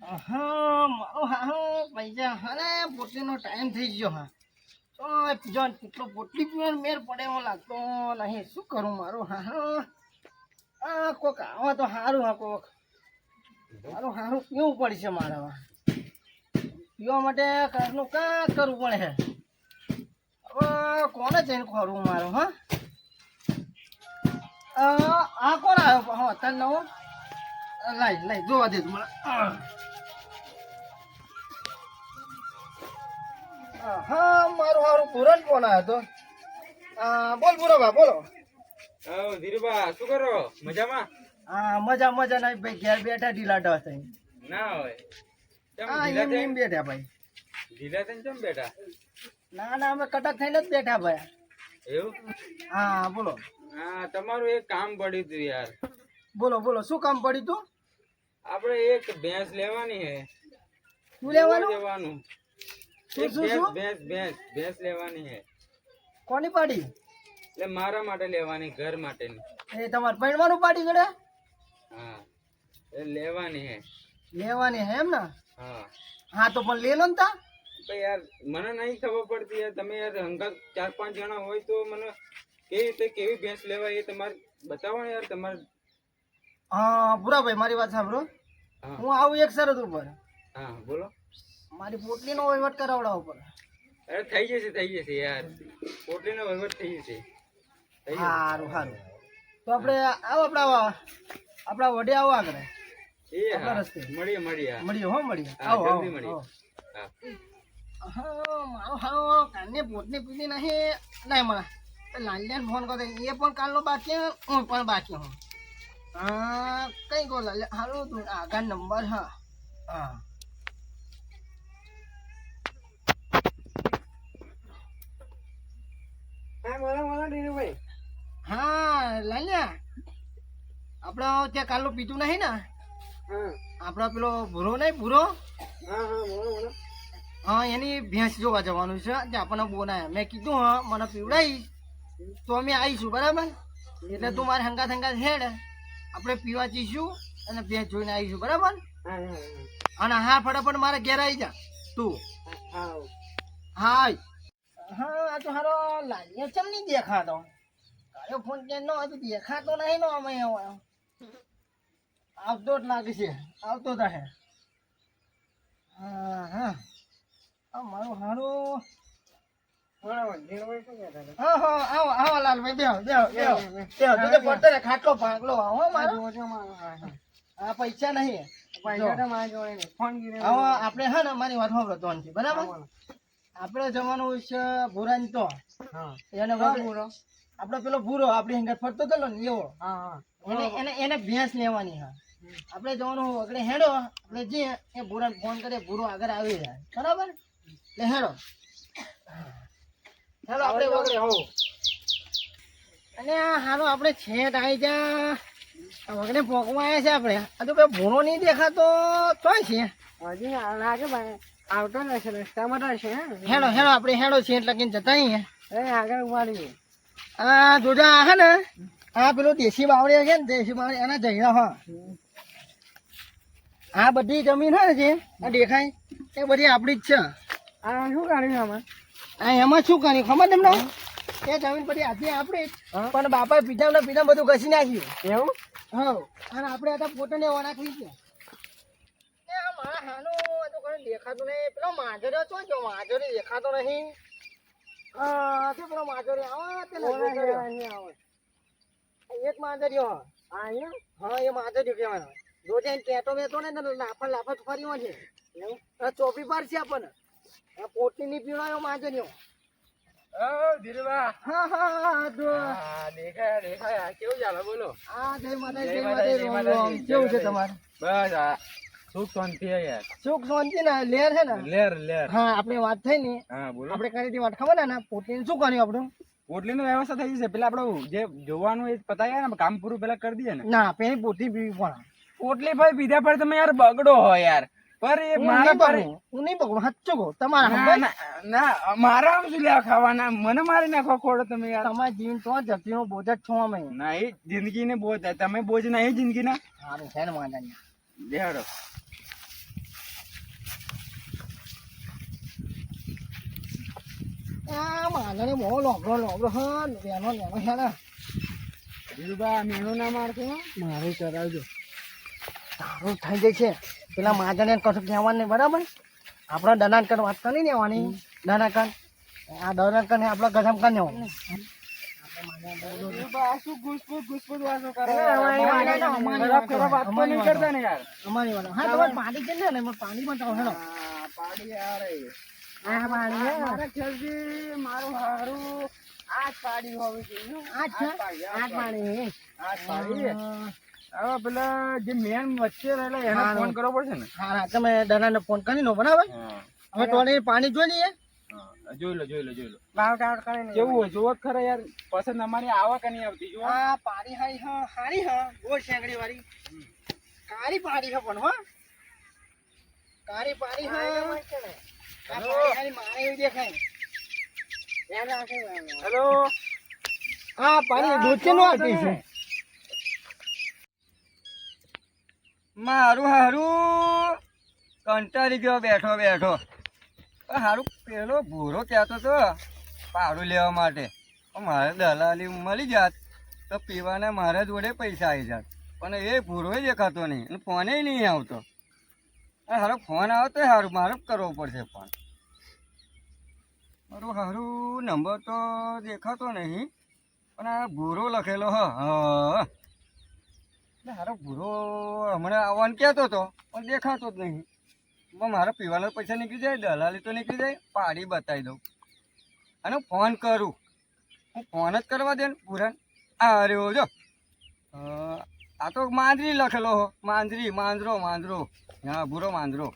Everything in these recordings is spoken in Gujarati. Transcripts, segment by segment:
હા મારો હા પૈસા અરે, પોટલીનો ટાઈમ થઈ ગયો, હા. તો પીવાનો મેર પડે એવો લાગતો નહીં, શું કરું મારું, હા હા. કોક આવા તો સારું હા, કોક. મારું સારું પીવું પડશે મારે પીવા માટે કાંઈકનું કાંક કરવું પડે હવે કોને જઈને ખોરવું મારું, હા? આ કોણ આવ્યો? હા, અત્યારે નવો? લાઈ લાઈ જોવા દે મને. હા મારું હારું પૂરણ કોણ આવ્યો તો? બોલ પૂરો બોલો. ધીરુભા શું કરો? મજામાં? હા મજા મજા નહીં ભાઈ ઘેર બેઠા ઢીલા ઢસ થઈ ના હોય. હા એમ એમ બેઠા ભાઈ. ઢીલા થઈને કેમ બેઠા? ના ના અમે કટક થઈને જ બેઠા ભાઈ. એવું? હા બોલો. હા તમારું એક કામ પડ્યું હતું યાર. બોલો બોલો શું કામ પડ્યું તું? આપણે એક ભેંસ લેવાની હે શું લેવાનું? લેવાનું? શું શું ભેંસ ભેંસ ભેંસ લેવાની હે કોની પાડી? એટલે મારા માટે લેવાની ઘર માટેની એ તમારે પૈણવાનું પાડી ગળે હા એ લેવાની હે લેવાની હે એમ ને? હા. હા તો પણ લે લો ને તા. યાર મને નહીં ખબર પડતી યાર તમે યાર હંગા ચાર પાંચ જણા હોય તો મને કેવી રીતે કેવી ભેંસ લેવાય એ તમારે બતાવો ને યાર તમારે. હા પુરાભાઈ મારી વાત સાંભળો. હા. આવું એક શરત ઉપર. હા બોલો. મારી પોટલીનો વહીવટ કરાવડાવો પર અરે થઈ જશે થઈ જશે યાર. પોટલીનો વહીવટ થઈ જશે. સારું સારું તો આપણે આવો આપણા આપણા વડે આવો આગળ. એ હા રસ્તે. મળીએ મળીએ. મળીએ હો મળીએ. આવો જલ્દી મળીએ. હા. મારો હારો. કાલની પીધી નહીં. નહીં મને લાલ્યાને ફોન કર્યો. એ પણ કાલનો બાકી હું પણ બાકી હા. કઈ કહો લાલ્યા હારું તું આગળ નંબર હા હા હા લાલ્યા આપણે ત્યાં કાલનું પીતું નહીં ને હા આપણો પેલો ભૂરો નહીં ભૂરો હા એની ભેંસ જોવા જવાનું છે જે આપણને બોલાય મેં કીધું હા મને પીવડાવી તો અમે આવીશું બરાબર એટલે તું મારે હંગાત હંગાત હેડ આપણે પીવા જઈશું અને ભેંસ જોઈને આવીશું બરાબર? અને હા ફટાફટ મારે ઘેર આવી જા. તું. હા હા હા આ તો હારો લાગ્યો ચમ નહીં દેખાતો. કાયો ફોન કે નો હજુ દેખાતો નહીં નો અમે. આવતો જ લાગે છે આવતો જ હા. હા મારું હારું પૈસા નહીં. આપણે હે ને મારી વાત સાંભળો છે બરાબર? આપણે જવાનું છે ભૂરાની તો. એને આપણે પેલો ભૂરો આપડે હંગાત ફરતો હતો ને એવો. એને એને ભેંસ લેવાની હા. આપણે જવાનું આગળ હેડો આપણે જઈએ એ ભૂરાને ફોન કરીએ ભૂરો આગળ આવી જાય. બરાબર? એટલે હેડો. હેલો આપણે વગડે હો અને હાલો આપણે છેટ આવી જા. વગડે પોકમાં આવ્યા છે આપણે. આ તો ભાઈ ભૂરો નહીં દેખાતો. તોય છે. હજી આવતો રહેશે રસ્તામાં રહેશે હેડો હેડો આપણે હેડો છે એટલે કઈ જતા નહીં એ આગળ ઉમાડી આ જોજા હે ને આ પેલું દેશી બાવળી છે ને દેશી બાવળી એના જઈને હા. આ બધી જમીન હે ને જે આ દેખાય એ બધી આપણી જ છે. આ શું કાઢ્યું આમાં? એમાં શું કર્યું? ખબર તમને? એ જમીન પછી આજે આપણી પણ બાપા પીધા ને પીધા બધું ઘસી નાખ્યું. એવું? હા. અને આપણે હતા ફોટો એવા નાખી છે. એ આ મારા હાનો આ તો કોઈ દેખાતું નહીં. પેલો માજરો છો જો માજરો દેખાતો નહીં. હા પેલો માજરો આવા. એક માજર્યો આ અહીંયા? હા એ માજર્યો કહેવાનો. રોજે ટેટો વેતો ને લાફા લાફા ફર્યો છે. એવું? ચોપી પર છે આપણને. આ પોટલી ની પીવડાયો માજર્યો ધીરુભા. હા હા હા જો. દેખાય દેખાય. કેવું ચાલે બોલો. આ જય માતા જય જય માતા જય રામ રામ. કેવું છે તમારે? બસ આ સુખ શાંતિ હે યાર. સુખ શાંતિ ને લેર છે ને? લેર લેર. હા આપણે વાત થઈ ને. હા બોલો. આપણે કરી હતી વાત ખબર ને પોટલી શું કર્યું આપણું? પોટલીની વ્યવસ્થા થઈ જશે. પેલા આપણું જે જોવાનું એ પતાય ને કામ પૂરું પેલા કરી દઈએ ને. ના પેલી પોટલી પીવી પણ. પોટલી ભાઈ પીધા પર તમે યાર બગડો હો યાર. પર એ મારા પર હું નહીં બગડું સાચું કહું તમારા ના મારા ખાવાના મને મારી નાખો ખોડો તમે યાર. તમારા જીવન તો જતી હું બોજ જ છું અમે. નહીં જિંદગી ને બોજ તમે બોજ નહીં જિંદગી ના સારું છે ને વાંધા નહીં. આ માને મોહ લોબડો લોબડો હ લેનો છે ને. ધીરુભા મેણો ના મારતો? મારું ચરાવજો તારું થઈ જશે પેલા માજાને કશું કહેવાનું નહીં બરાબર? આપણે દનાનકર વાત કરી લેવાની દનાકર આ દનાકર ને આપણે ગજમ કરી લેવાનું હા, પાડી હોવી જોઈએ. આ જ છે પાડી, આ જ પાણી આ જ પાડી હવે પેલા જે મેન વચ્ચે રહેલા એને હા, ફોન કરવો પડશે ને? હા તમે દનાને ફોન કરી લો બરાબર હવે પાણી જોઈ લઈએ. જોઈ લો જોઈ લો જોઈ લો. ભાવ ટાળ કેવું જોવો ખરા યાર. પસંદ અમારી આવક નહીં આવતી જો હા પાણી હારી હા હારી હા. ગોળ શેંગડી વાળી. કારી પાણી છે પણ હો. કારી પાણી હા. મારે દેખાય. હેલો. હા પાણી દૂધ નો છે? મારું હારું. કંટાળી ગયો, બેઠો બેઠો. સારું પેલો ભૂરો કહેતો તો, પાડું લેવા માટે. મારે દલાલી મળી જાત, તો પીવાના મારા જોડે પૈસા આવી જાત. પણ એ ભૂરો દેખાતો નહીં, અને ફોને નહીં આવતો. હારો ફોન આવે તો સારું મારે કરવો પડશે ફોન. મારું હારું, નંબર તો દેખાતો નહીં, પણ આ ભૂરો લખેલો હ. હારો ભૂરો હમણાં આવવાનું કહેતો હતો પણ દેખાતો જ નહીં. મારા પીવાના પૈસા નીકળી દલાલી તો નીકળી જાય, પાડી બતાવી દઉં. અને ફોન કરું. હું ફોન જ કરવા દે ને પૂરા અરે જો. આ તો માંદરી લખેલો હો. માંદરી, માંદરો માંદરો. હા, ભૂરો, માંદરો.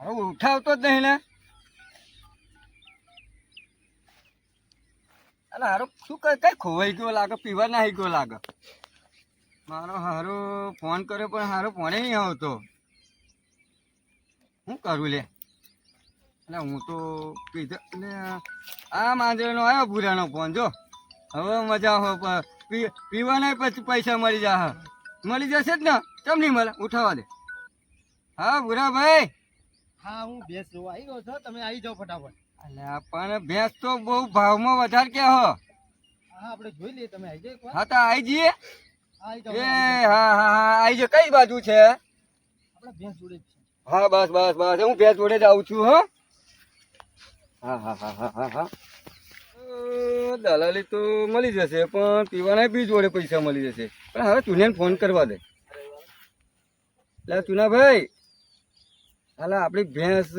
હવે ઉઠાવતો જ નહીં ને. અરે હારો, શું કઈ કઈ ખોવાઈ ગયો લાગે, પીવા નાહી ગયો લાગે? મારો હારો ફોન કર્યો, પણ હારો ફોને નહીં આવતો. શું કરું લે? એટલે હું તો કીધો એટલે આ માંજરેનો આવ્યો ભૂરાનો ફોન, જો. હવે મજા હો પીવાના પછી પૈસા મળી જા મળી જશે જ ને? કેમ નહીં મળે? ઉઠાવા દે. હા, ભૂરાભાઈ? હા, હું ભેંસ જોવા આવી ગયો છો. તમે આવી જાઓ ફટાફટ. અલ્યા પણ ભેંસ તો બહુ ભાવમાં વધારે કે હો? આપણે જોઈ લઈએ તમે આવી જાઓ હા તો આવી જઈએ. એ હા હા હા આવી જો કઈ બાજુ છે? આપણે ભેંસ જોડે જ છે. હા બસ બસ બસ. હું ભેંસ જોડે જ આવું છું હો. હા હા હા હા હા હા. દલાલી તો મળી જશે પણ પીવાના બી જોડે પૈસા મળી જશે. પણ હવે તુને ફોન કરવા દે. એટલે તુનાભાઈ. હાલે આપણી ભેંસ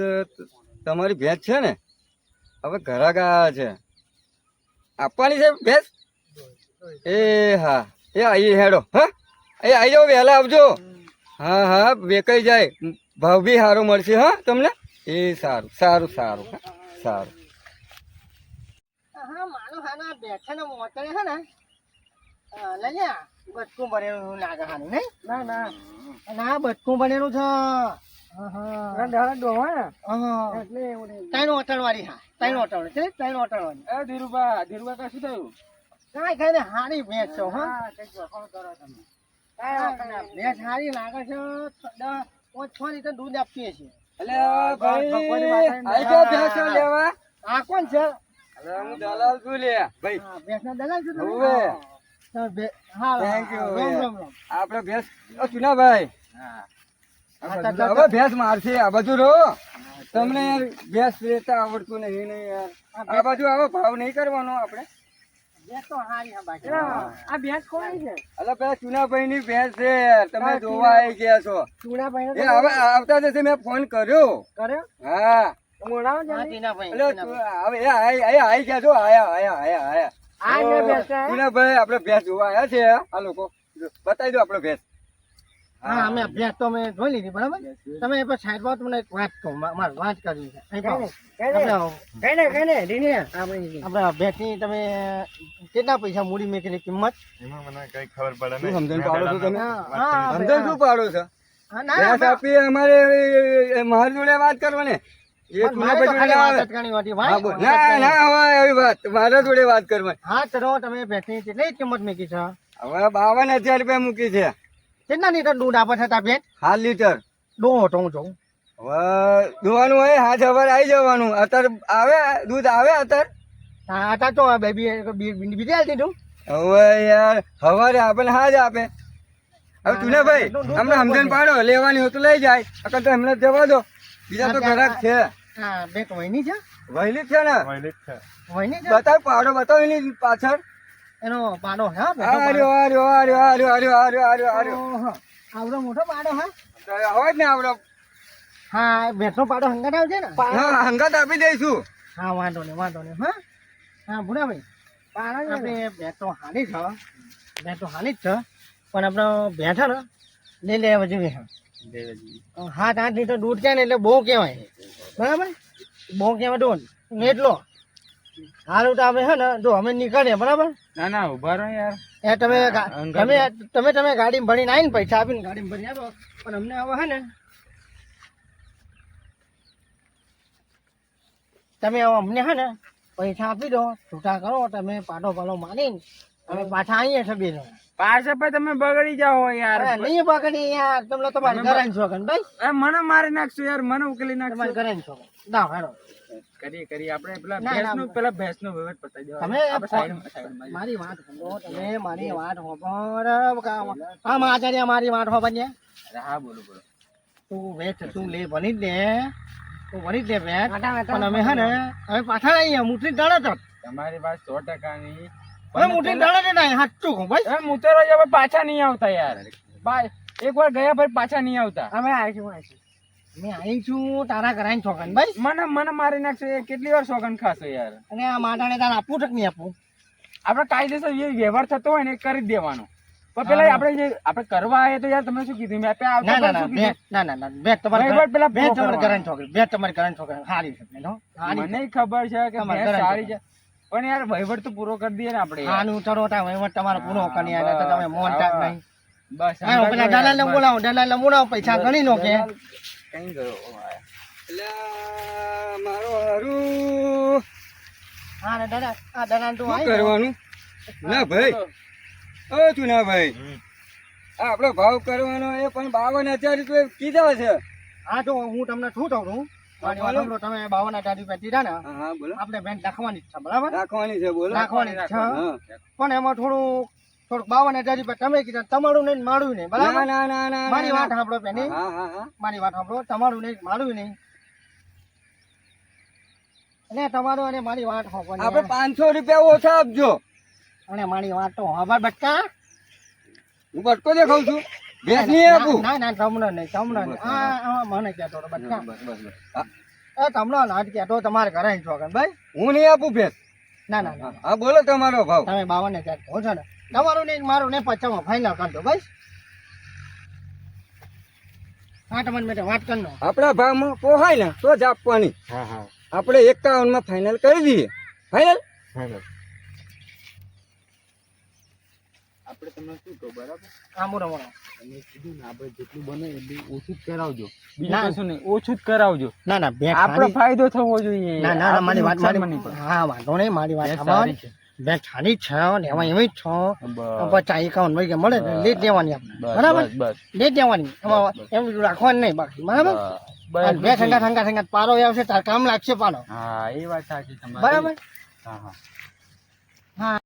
તમારી ભેંસ છે ને? હવે ઘરા ગયા છે. આપવાની છે ભેંસ? એ હા એ આવી હેડો હા? એ આવી જાઓ વહેલા આવજો. હા હા વેકાઈ જાય. ભાવ બી સારો મળશે હા તમને? એ સારું સારું સારું હા, સારું. હા મારું હા ના બેઠા ને મોટરે છે ને લઈ બટકું બનેલું લાગે હાનું નહીં? ના ના. ના બટકું બનેલું છે. ને હારી ભેંસ છો ભેંસ હારી લાગે છે પાંચ છ લીટર દૂધ આપીએ છીએ. ભાઈ ભેંસ આ કોણ છે? હું દલાલ છું લે. ભાઈ હા, ભેંસના દલાલ છો તમે? હોવે. તમે ભે- હા, Thank you, હા, હોવે. રામ, રામ, રામ. આપણે ભેંસ ઓ ચુનાભાઈ. હા, હવે ભેંસ મારશે આ બાજુ રો તમને યાર ભેંસ લેતા આવડતું નહીં નહીં યાર. આ બાજુ આવો ભાવ નહીં કરવાનો આપણે. ભેંસ તો હારી હા બાકી. આ ભેંસ છે? અલા પેલા ચુનાભાઈ ની ભેંસ છે તમે જોવા આવી ગયા છો. ચૂડાભાઈને એ તો હવે આવતા જશે મેં ફોન કર્યો. કર્યો? હા. હા, ટીનાભાઈ, એટલે ટીનાભાઈ. હવે એ આઈ આઈ આઈ ગયા છો? આયા આયા આયા આયા. આ જે ભેંસ છે? ચુનાભાઈ આપણે ભેંસ જોવા આવ્યા છે આ લોકો. બતાવી દો આપડે ભેંસ. હા, અમે અભ્યાસ તો અમે જોઈ લીધી, બરાબર? તમે એ પર સાઈડમાં તમને એક વાત કહું, મારે વાત કરવી છે. આપણે- આપણા ભેંસની તમે કેટલા પૈસા મૂડી મેકેલી કિંમત? મને કઈ ખબર પડે નહીં. સમજણ પાડો છો તમે? હા, હા, સમજણ શું પાડો છો? આપી અમારે મારી જોડે વાત ખાલી ના મારા જોડે વાત કરવાની. હા ચલો તમે ભેંસની કેટલી કિંમત મૂકી છે? હવે બાવન હજાર રૂપિયા મૂકી છે. કેટલા લીટર દૂધ આપે છે તા બેન? સાત લીટર. ડો તો હું જોઉં હવે દોવાનું હોય હાથ સવારે આવી જવાનું. અત્યારે આવે દૂધ આવે અત્યારે હા આટા તો બેબી બીજે આલી દીધું. હવે યાર હવારે આપે ને હાજ આપે. હવે તું ને ભાઈ અમને સમજણ પાડો લેવાની હોય તો લઈ જાય. અકલ તો એમને જવા દો. બીજા તો ઘરાક છે. હા બે વહીની છે. વહેલી છે ને? વહીની છે. બતાવ પાડો બતાવ એની પાછળ. એનો પાડો હે આર્યો આર્યો આર્યો આર્યો આર્યો આર્યો આર્યો આર્યો. આવડો મોટો પાડો હા. હોય ને આવડો. હા ભેટનો પાડો હંગાત આવજે ને. હા હંગાત આપી દઈશું. હા વાંધો નહીં વાંધો નહીં હા. હા ભૂરાભાઈ આપણે બેઠો હાલી છે બેઠો હાલી જ છે પણ આપણો બેઠા ને લઈ લેવા જેવી હા. સાત આઠ લીટર દૂધ છે ને એટલે બહુ કહેવાય. બરાબર? બહુ કહેવાય દૂધ એટલો હારું તો આપણે છે ને જો અમે નીકળીએ બરાબર? ના ના ઊભા રહો યાર. એ તમે તમે તમે તમે ગાડી ભરીને આવીને પૈસા આપીને ગાડી ભરી આપો પણ અમને હવે હે ને તમે હવે અમને હે ને પૈસા આપી દો છૂટા કરો તમે પાટો પાલો મારીને અમે પાછા આવીએ છે બે જણા પાછા ભાઈ તમે બગડી જાઓ યાર. નહીં બગડી યાર. તમને તમારે ઘરે છો કન ભાઈ મને મારી નાખશું યાર મને ઉકેલી નાખશું. મારે કરાઈ છો ના હેરો કરી કરી આપણે પેલા ભેંસનું પેલા ભેંસનું વહીવટ પતાવી દેવા તમે મારી વાત તમે મારી વાત હોપર હા માચારી મારી વાત હોપર ને હા બોલો બોલો. તું વેચ તું લે ભણી જ દે તું ભણી જ દે વેચ પણ અમે હે ને હવે પાછા આવીએ મુઠી દાડે તો. તમારી વાત સો ટકાની દાડે નહીં હાચું ભાઈ. પાછા નહીં આવતા યાર. એક વાર ગયા પછી પાછા નહીં આવતા. અમે આવીશું આવીશું. મેં આવી છું તારા કરાઈને છોકન ભાઈ. મને મને મારી નાખશો કેટલી વાર સોગન ખાશો યાર. અને આ માટાને તારે આપવું છે નહીં આપવું? આપણે કાયદેસર વ્યવહાર થતો હોય ને કરી દેવાનો. પણ પેલા આપણે જે આપણે કરવા આવીએ તો યાર તમે શું કીધું? મેં ના ના ના ના ના ના બે તમારે પેલા બે તમારે. કરાઈને છોકરી બે તમારે કરાઈને છોકરી સારી છે? મને ખબર છે કે સારી છે. પણ યાર વહીવટ તો પૂરો કરી દઈએ ને આપણે. આનું ચડો તા વહીવટ તમારો પૂરો કરી આવે તો તમે મોન ટાક નહીં. બસ હા પેલા દલાલને બોલાવો દલાલને બોલાવો પૈસા ગણી નો કે. કઈ ગયો એટલે મારો હરુ. હા ને દલાલ આ દલાલ તું શું આવી કરવાનું? ના ભાઈ. ઓ તું ના ભાઈ. આ આપણો ભાવ કરવાનો એ પણ બાવન હજાર રૂપિયા કીધા છે. હા તો હું તમને શું કહું છું? તમે બાવન હજાર રૂપિયા દીધા ને હા હા બોલો. આપણે બેન રાખવાની છે બરાબર? રાખવાની છે બોલો. રાખવાની છે. પણ એમાં થોડું થોડુંક બાવન હજાર રૂપિયા તમે કીધા તમારું નહીં મારું નહીં બરાબર? ના ના ના મારી વાત સાંભળો પેની હા હા હા. મારી વાત સાંભળો તમારું નહીં મારું નહીં. અને તમારું અને મારી વાત આપણે સાંભળો પાંચસો રૂપિયા ઓછા આપજો. અને મારી વાત તો હવા બટકા. હું બટકો દેખાઉં છું. ભેંસ નહીં આપું ના ના તમને નહીં તમને મને કહેતો બસ બસ એ તમને નાટ કહેતો તમારે ઘરે જ ભાઈ? હું નહીં આપું ભેંસ? ના ના ના હા બોલો તમારો ભાવ. તમે બાવન હજાર કહો છો ને. તમારું નહીં મારું નહીં પચાસમાં ફાઇનલ કરજો ભાઈ. હા તમને મેં વાત કરી આપણા ભાવમાં પોહાય ને તો જ આપવાની. હા હા. આપણે એકાવનમાં ફાઇનલ કરી દઈએ. ફાઇનલ આપણે તમને શું કહું બરાબર? મોડો મોડો તમે કીધું ને આપણે જેટલું બને એટલું ઓછું જ કરાવજો. બીજું. કશું નહીં ઓછું જ કરાવજો. ના ના બે આપણો ફાયદો થવો જોઈએ. ના ના મારી વાત મારી હા વાંધો નહીં મારી વાત. સારી છે. બે છાની છ ને એમાં એવી જ છ. પચાસ એકાવન ભાઈ મળે ને લેટ દેવાની આપણે. બરાબર? લે દેવાની એમાં એમ રાખવાની નહીં બાકી. બરાબર? બે સંગા સંગા ઠંડા પારો આવશે તાર કામ લાગશે પારો હા એ વાત સાચી તમારી. બરાબર? હા હા. હા.